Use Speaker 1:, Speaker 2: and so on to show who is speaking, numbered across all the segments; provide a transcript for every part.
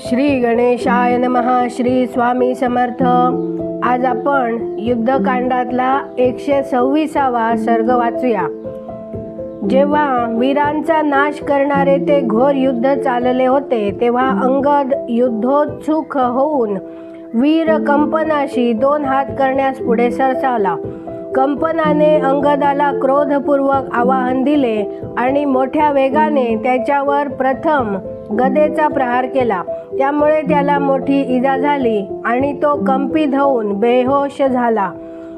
Speaker 1: श्री गणेशाय नमः श्री स्वामी समर्थ. आज आपण युद्धकांडातला एकशे सव्वीसावा सर्ग वाचूया. जेव्हा वीरांचा नाश करणारे ते घोर युद्ध चालले होते तेव्हा अंगद युद्धोत्सुक होऊन वीर कंपनाशी दोन हात करण्यास पुढे सरसावला. कंपनाने अंगदाला क्रोधपूर्वक आवाहन दिले आणि मोठ्या वेगाने त्याच्यावर प्रथम गदेचा प्रहार केला. त्यामुळे त्याला मोठी इजा झाली आणि तो कंपित होऊन बेहोश झाला.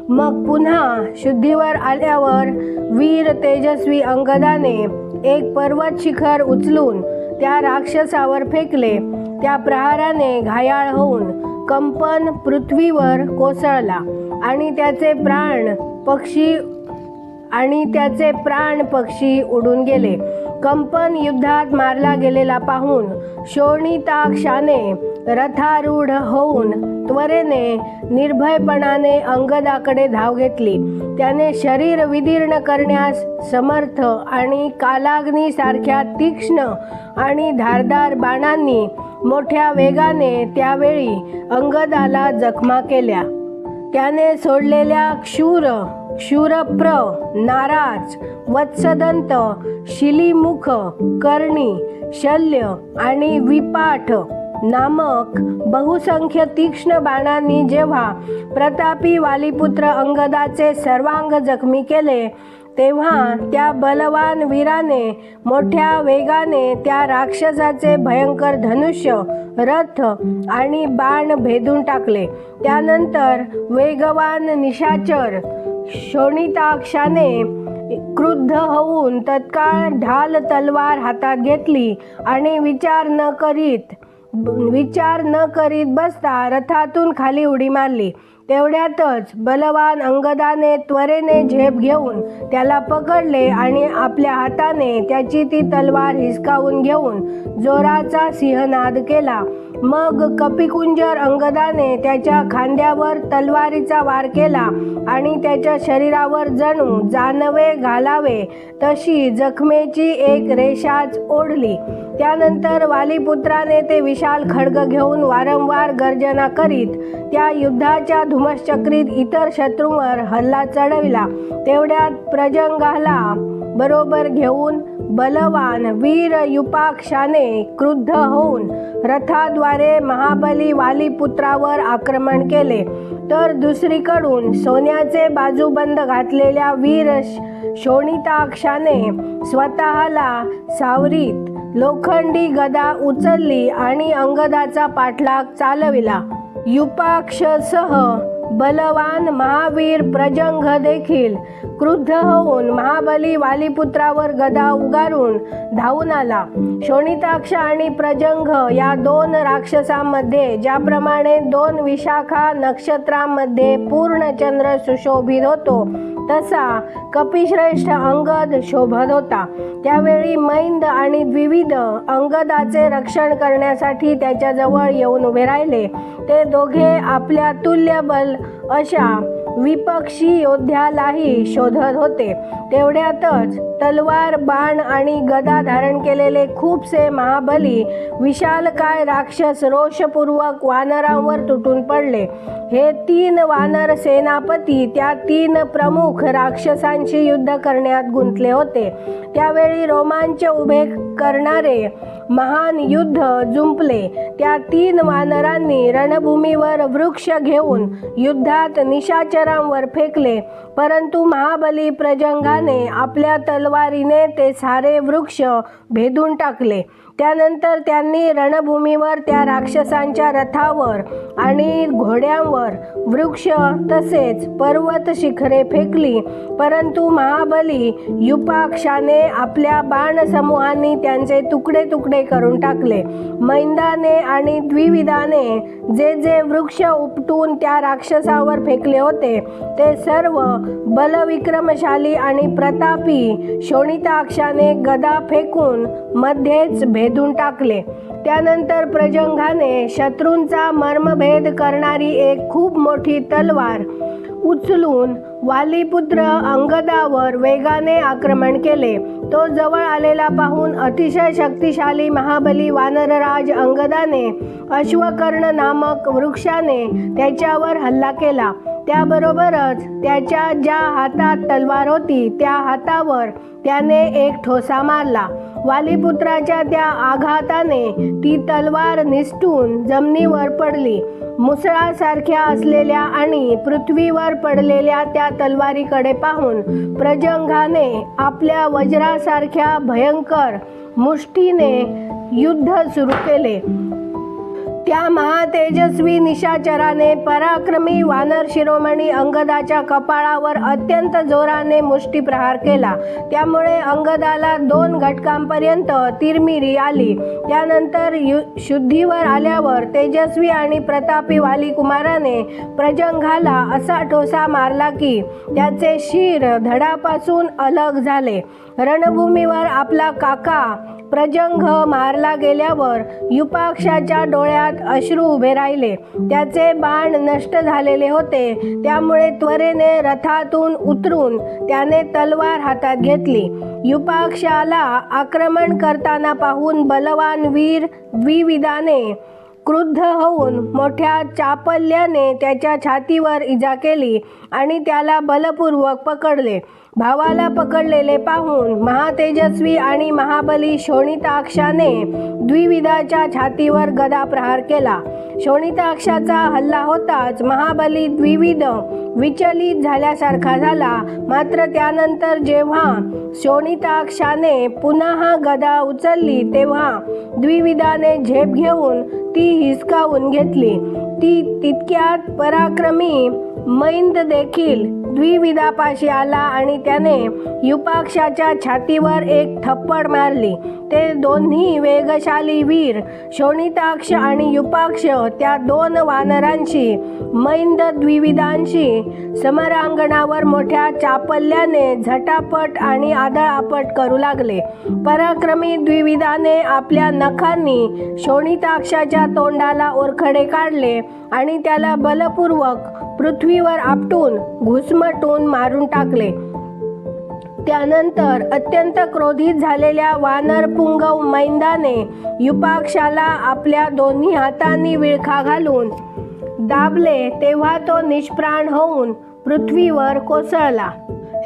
Speaker 1: मग पुन्हा शुद्धीवर आल्यावर वीर तेजस्वी अंगदाने एक पर्वत शिखर उचलून त्या राक्षसावर फेकले. त्या प्रहाराने घायाळ होऊन कंपन पृथ्वीवर कोसळला आणि त्याचे प्राण पक्षी आणि त्याचे प्राण पक्षी उडून गेले. कंपन युद्धात मारला गेलेला पाहून शोणिताक्षाने रथारूढ होऊन त्वरेने निर्भयपणाने अंगदाकडे धाव घेतली. त्याने शरीर विदीर्ण करण्यास समर्थ आणि कालाग्नीसारख्या तीक्ष्ण आणि धारदार बाणांनी मोठ्या वेगाने त्यावेळी अंगदाला जखमा केल्या. त्याने सोडलेल्या क्षूर क्षूरप्र नाराज वत्सदंत शिलीमुख कर्णी शल्य आणि विपाठ नामक बहुसंख्य तीक्ष्ण बाणांनी जेव्हा प्रतापी वालीपुत्र अंगदाचे सर्वांग जखमी केले तेव्हा त्या बलवान वीराने मोठ्या वेगाने त्या राक्षसाचे भयंकर धनुष्य रथ आणि बाण भेदून टाकले. त्यानंतर वेगवान निशाचर शोणिताक्षाने क्रुद्ध होऊन तत्काळ ढाल तलवार हातात घेतली आणि विचार न करीत विचार न करीत बसता रथातून खाली उडी मारली. तेवढ्यातच बलवान अंगदाने त्वरेने झेप घेऊन त्याला पकडले आणि आपल्या हाताने त्याची ती तलवार हिसकावून घेऊन जोराचा सिंहनाद केला. मग कपिकुंजर अंगदाने त्याच्या खांद्यावर तलवारीचा वार केला आणि त्याच्या शरीरावर जणू जानवे घालावे तशी जखमेची एक रेषाच ओढली. त्यानंतर वालीपुत्राने ते विशाल खडग घेऊन वारंवार गर्जना करीत त्या युद्धाच्या धुमश्चक्रीत इतर शत्रूंवर हल्ला चढविला. तेवढ्यात प्रजंगाला बरोबर घेऊन बलवान वीर युपाक्षाने क्रुद्ध होऊन रथाद्वारे महाबली वालीपुत्रावर आक्रमण केले. तर दुसरीकडून सोन्याचे बाजूबंद घातलेल्या वीर शोणिताक्षाने स्वतःला सावरीत लोखंडी गदा उचलली आणि अंगदाचा पाठलाग चालविला. युपाक्षसह बलवान महावीर प्रजंग देखील क्रुद्ध होऊन महाबली वालीपुत्रावर गदा उगारून धावून आला. शोणिताक्ष आणि प्रजंग या दोन राक्षसांमध्ये ज्याप्रमाणे दोन विशाखा नक्षत्रांमध्ये पूर्ण चंद्र सुशोभित होतो तसा कपिश्रेष्ठ अंगद शोभत होता. त्यावेळी मैंद आणि द्विविध अंगदाचे रक्षण करण्यासाठी त्याच्याजवळ येऊन उभे राहिले. ते दोघे आपल्या तुल्यबल अशा विपक्षी योद्ध्यालाही शोधत होते. तेवढ्यातच तलवार बाण आणि गदा धारण केलेले खूपसे महाबली विशालकाय राक्षस रोषपूर्वक वानरांवर तुटून पडले. हे तीन वानर सेनापती त्या तीन प्रमुख राक्षसांशी युद्ध करण्यात गुंतले होते. त्यावेळी रोमांच उभे करणारे महान युद्ध जुंपले. त्या तीन वानरांनी रणभूमीवर वृक्ष घेऊन युद्धात निशाचर निशाचरांवर फेकले. परंतु महाबली प्रजंगाने आपल्या तलवारीने ते सारे वृक्ष भेदून टाकले. त्यानंतर त्यांनी रणभूमीवर त्या राक्षसांच्या रथावर आणि घोड्यांवर वृक्ष तसेच पर्वत शिखरे फेकली. परंतु महाबली युपाक्षाने आपल्या बाणसमूहांनी त्यांचे तुकडे तुकडे करून टाकले. मैंदाने आणि द्विविधाने जे जे वृक्ष उपटून त्या राक्षसावर फेकले होते ते सर्व बलविक्रमशाली आणि प्रतापी शोणिताक्षाने गदा फेकून मध्येच भेदून टाकले. त्यानंतर प्रजंगाने शत्रूंचा मर्मभेद करणारी एक खूप मोठी तलवार उचलून वालीपुत्र अंगदावर वेगाने आक्रमण केले. तो जवळ आलेला पाहून अतिशय शक्तिशाली महाबली वानरराज अंगदाने अश्वकर्ण नामक वृक्षाने त्याच्यावर हल्ला केला. त्याबरोबरच त्याच्या ज्या हातात तलवार होती त्या हातावर त्याने एक ठोसा मारला. वालीपुत्राच्या त्या आघाताने ती तलवार निसटून जमिनीवर पडली. मुसळासारख्या असलेल्या आणि पृथ्वीवर पडलेल्या त्या तलवारीकडे पाहून प्रजंगाने आपल्या वज्रासारख्या भयंकर मुष्टीने युद्ध सुरू केले. त्या महातेजस्वी निशाचराने पराक्रमी वानर शिरोमणी अंगदाच्या कपाळावर अत्यंत जोराने मुष्टीप्रहार केला. त्यामुळे अंगदाला दोन घटकांपर्यंत तिरमिरी आली. त्यानंतर यु शुद्धीवर आल्यावर तेजस्वी आणि प्रतापी वाली कुमाराने प्रजंगाला असा ठोसा मारला की त्याचे शिर धडापासून अलग झाले. रणभूमीवर आपला काका प्रजंग मारला गेल्यावर युपाक्षाच्या डोळ्यात अश्रू उभे राहिले. त्याचे बाण नष्ट झालेले होते. त्यामुळे त्वरेने रथातून उतरून त्याने तलवार हातात घेतली. युपाक्षाला आक्रमण करताना पाहून बलवान वीर द्विविधाने क्रुद्ध होऊन मोठ्या चापल्याने त्याच्या छातीवर इजा केली आणि त्याला बलपूर्वक पकडले. भावाला पकडलेले पाहून महातेजस्वी आणि महाबली शोणिताक्षाने द्विविदाच्या छातीवर गदा प्रहार केला. शोणिताक्षाचा हल्ला होताच महाबली द्विविद विचलित झाल्यासारखा झाला. मात्र त्यानंतर जेव्हा शोणिताक्षाने पुन्हा गदा उचलली तेव्हा द्विविदाने झेप घेऊन ती हिसकावून घेतली. ती तितक्यात पराक्रमी मैंद देखील द्विविधापाशी आला आणि त्याने युपाक्षाच्या छातीवर एक थप्पड मारली. ते दोन्ही वेगशाली वीर शोणिताक्ष आणि युपाक्ष त्या दोन वानरांशी मैंद द्विविधांशी समरांगणावर मोठ्या चापल्याने झटापट आणि आदळापट करू लागले. पराक्रमी द्विविधाने आपल्या नखांनी शोणिताक्षाच्या तोंडाला ओरखडे काढले आणि त्याला बलपूर्वक पृथ्वीवर आपटून घुसमटून मारून टाकले. त्यानंतर अत्यंत क्रोधित झालेल्या वानर पुंगव मैंदाने युपाक्षाला आपल्या दोन्ही हातांनी विळखा घालून दाबले तेव्हा तो निष्प्राण होऊन पृथ्वीवर कोसळला.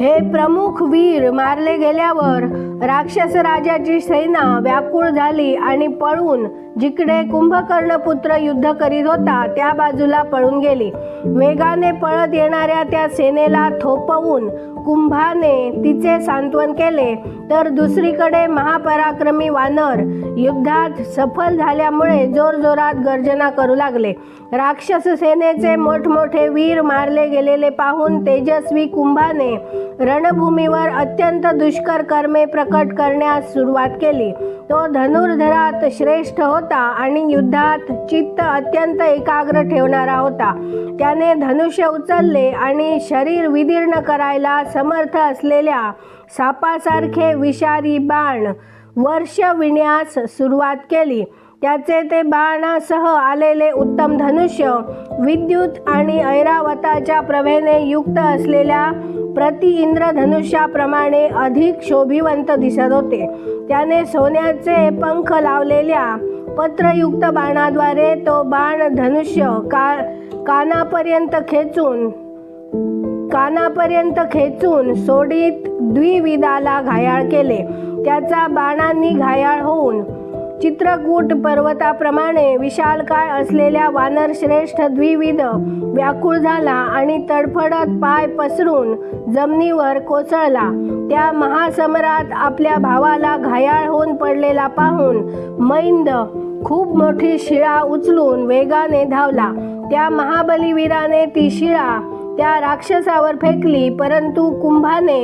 Speaker 1: हे प्रमुख वीर मारले गेल्यावर राक्षस राजाची सेना व्याकुळ झाली आणि पळून जिकडे कुंभकर्ण पुत्र युद्ध करीत होता त्या बाजूला पळून गेली. वेगाने पळत येणाऱ्या त्या सेनेला थोपवून कुंभाने तिचे सांत्वन केले. तर दुसरीकडे महापराक्रमी वानर युद्धात सफल झाल्यामुळे जोरजोरात गर्जना करू लागले. राक्षस सेनेचे मोठमोठे वीर मारले गेलेले पाहून तेजस्वी कुंभाने रणभूमीवर अत्यंत दुष्कर कर्मे प्रकट करण्यास सुरुवात केली. तो धनुर्धरात श्रेष्ठ होता. होता आणि युद्धात चित्त अत्यंत एकाग्र ठेवणारा होता. त्याने धनुष्य उचलले आणि शरीर विदीर्ण करायला समर्थ असलेल्या सापासारखे विषारी बाण वर्षविण्यास सुरुवात केली. त्याचे ते बाणासह आलेले उत्तम धनुष्य विद्युत आणि ऐरावताच्या प्रभेने युक्त असलेल्या प्रति इंद्रधनुष्याप्रमाणे अधिक शोभिवंत दिसत होते. त्याने सोन्याचे पंख लावलेल्या पत्रयुक्त बाणाद्वारे तो बाण धनुष्य का कानापर्यंत खेचून कानापर्यंत खेचून सोडीत द्विविदाला घायाळ केले. त्याचा बाणांनी घायाळ होऊन चित्रकूट पर्वताप्रमाणे विशालकाय असलेल्या वानरश्रेष्ठ द्विविध व्याकुळ झाला आणि तडफडत पाय पसरून जमिनीवर कोसळला. त्या महासमरात आपल्या भावाला घायाळ होऊन पडलेला पाहून मैंद खूप मोठी शिळा उचलून वेगाने धावला. त्या महाबलीवीराने ती शिळा त्या राक्षसावर फेकली परंतु कुंभाने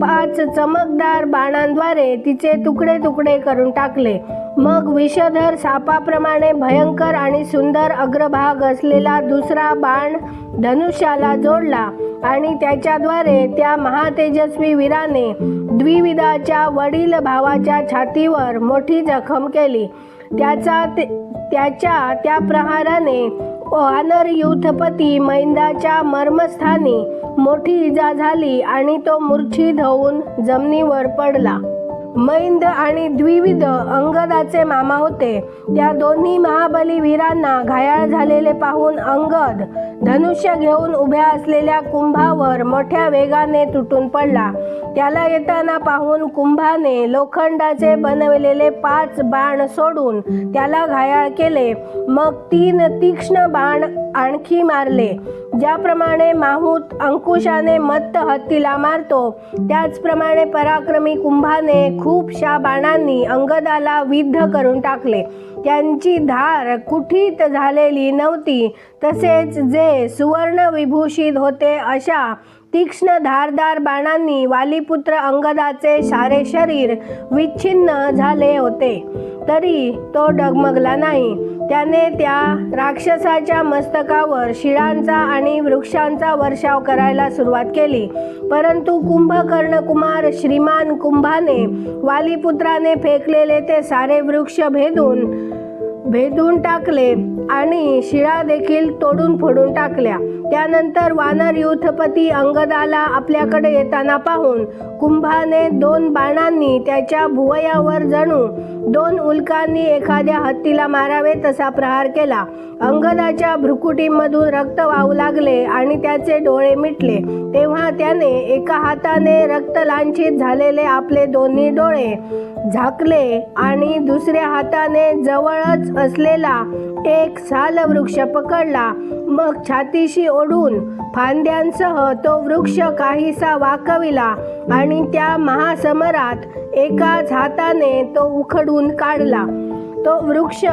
Speaker 1: पाच चमकदार बाणांद्वारे तिचे तुकडे तुकडे करून टाकले. मग विषधर सापाप्रमाणे भयंकर आणि सुंदर अग्रभाग असलेला दुसरा बाण धनुष्याला जोडला आणि त्याच्याद्वारे त्या महातेजस्वी वीराने द्विविदाच्या वडील भावाच्या छातीवर मोठी जखम केली. त्याचा ते त्याच्या त्या प्रहाराने ओहानर युथपती मैंदाच्या मर्मस्थानी मोठी इजा झाली आणि तो मूर्छित होऊन जमिनीवर पडला. मैंद आणि द्विविध अंगदाचे मामा होते. त्या दोन्ही महाबली वीरांना घायाळ झालेले पाहून अंगद धनुष्य घेऊन उभ्या असलेल्या कुंभावर मोठ्या वेगाने तुटून पडला. त्याला येताना पाहून कुंभाने लोखंडाचे बनवलेले पाच बाण सोडून त्याला घायाळ केले. मग तीन तीक्ष्ण बाण आणखी मारले. ज्याप्रमाणे माहूत अंकुशाने मत्त हत्तीला मारतो त्याचप्रमाणे पराक्रमी कुंभाने खूपशा बाणांनी अंगदाला विद्ध करून टाकले. त्यांची धार कुठीत झालेली नव्हती तसेच जे सुवर्ण विभूषित होते अशा तीक्ष्ण धारदार बाणांनी वालीपुत्र अंगदाचे सारे शरीर विच्छिन्न झाले होते. तरी तो डगमगला नाही. त्याने त्या राक्षसाच्या मस्तकावर शिळांचा आणि वृक्षांचा वर्षाव करायला सुरुवात केली. परंतु कुंभकर्ण कुमार श्रीमान कुंभाने वालीपुत्राने फेकलेले ते सारे वृक्ष भेदून भेदून टाकले आणि शिळा देखील तोडून फोडून टाकल्या. त्यानंतर वानर युथपती अंगदाला आपल्याकडे येताना पाहून कुंभाने दोन बाणांनी त्याच्या भुवयावर जणू दोन उल्कांनी एखाद्या हत्तीला मारावे तसा प्रहार केला. अंगदाच्या भ्रुकुटीमधून रक्त वाहू लागले आणि त्याचे डोळे मिटले. तेव्हा त्याने एका हाताने रक्तलांछित झालेले आपले दोन्ही डोळे झाकले आणि दुसऱ्या हाताने जवळच असलेला एक साल वृक्ष पकडला. मग छातीशी ओढून फांद्यांसह तो वृक्ष काहीसा वाकविला आणि त्या महासमरात एकाच हाताने तो उखडून काढला. तो वृक्ष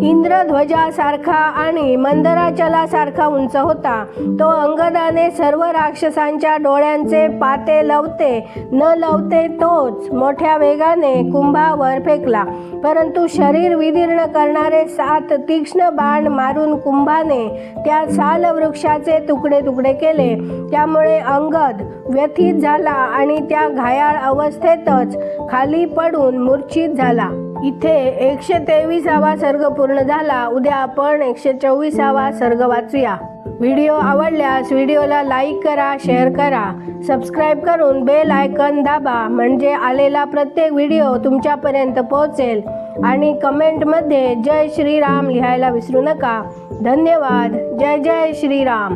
Speaker 1: इंद्रध्वजासारखा आणि मंदराचलासारखा उंच होता. तो अंगदाने सर्व राक्षसांच्या डोळ्यांचे पाते लवते. न लवते तोच मोठ्या वेगाने कुंभावर फेकला. परंतु शरीर विदीर्ण करणारे सात तीक्ष्ण बाण मारून कुंभाने त्या साल वृक्षाचे तुकडे तुकडे केले. त्यामुळे अंगद व्यथित झाला आणि त्या घायाळ अवस्थेतच खाली पडून मूर्छित झाला. इथे एकशे तेवीसावा सर्ग पूर्ण झाला. उद्या आपण एकशे चोवीसावा सर्ग वाचूया. व्हिडिओ आवडल्यास व्हिडिओला लाईक करा शेअर करा सबस्क्राईब करून बेल आयकन दाबा म्हणजे आलेला प्रत्येक व्हिडिओ तुमच्यापर्यंत पोहोचेल. आणि कमेंटमध्ये जय श्रीराम लिहायला विसरू नका. धन्यवाद. जय जय श्रीराम.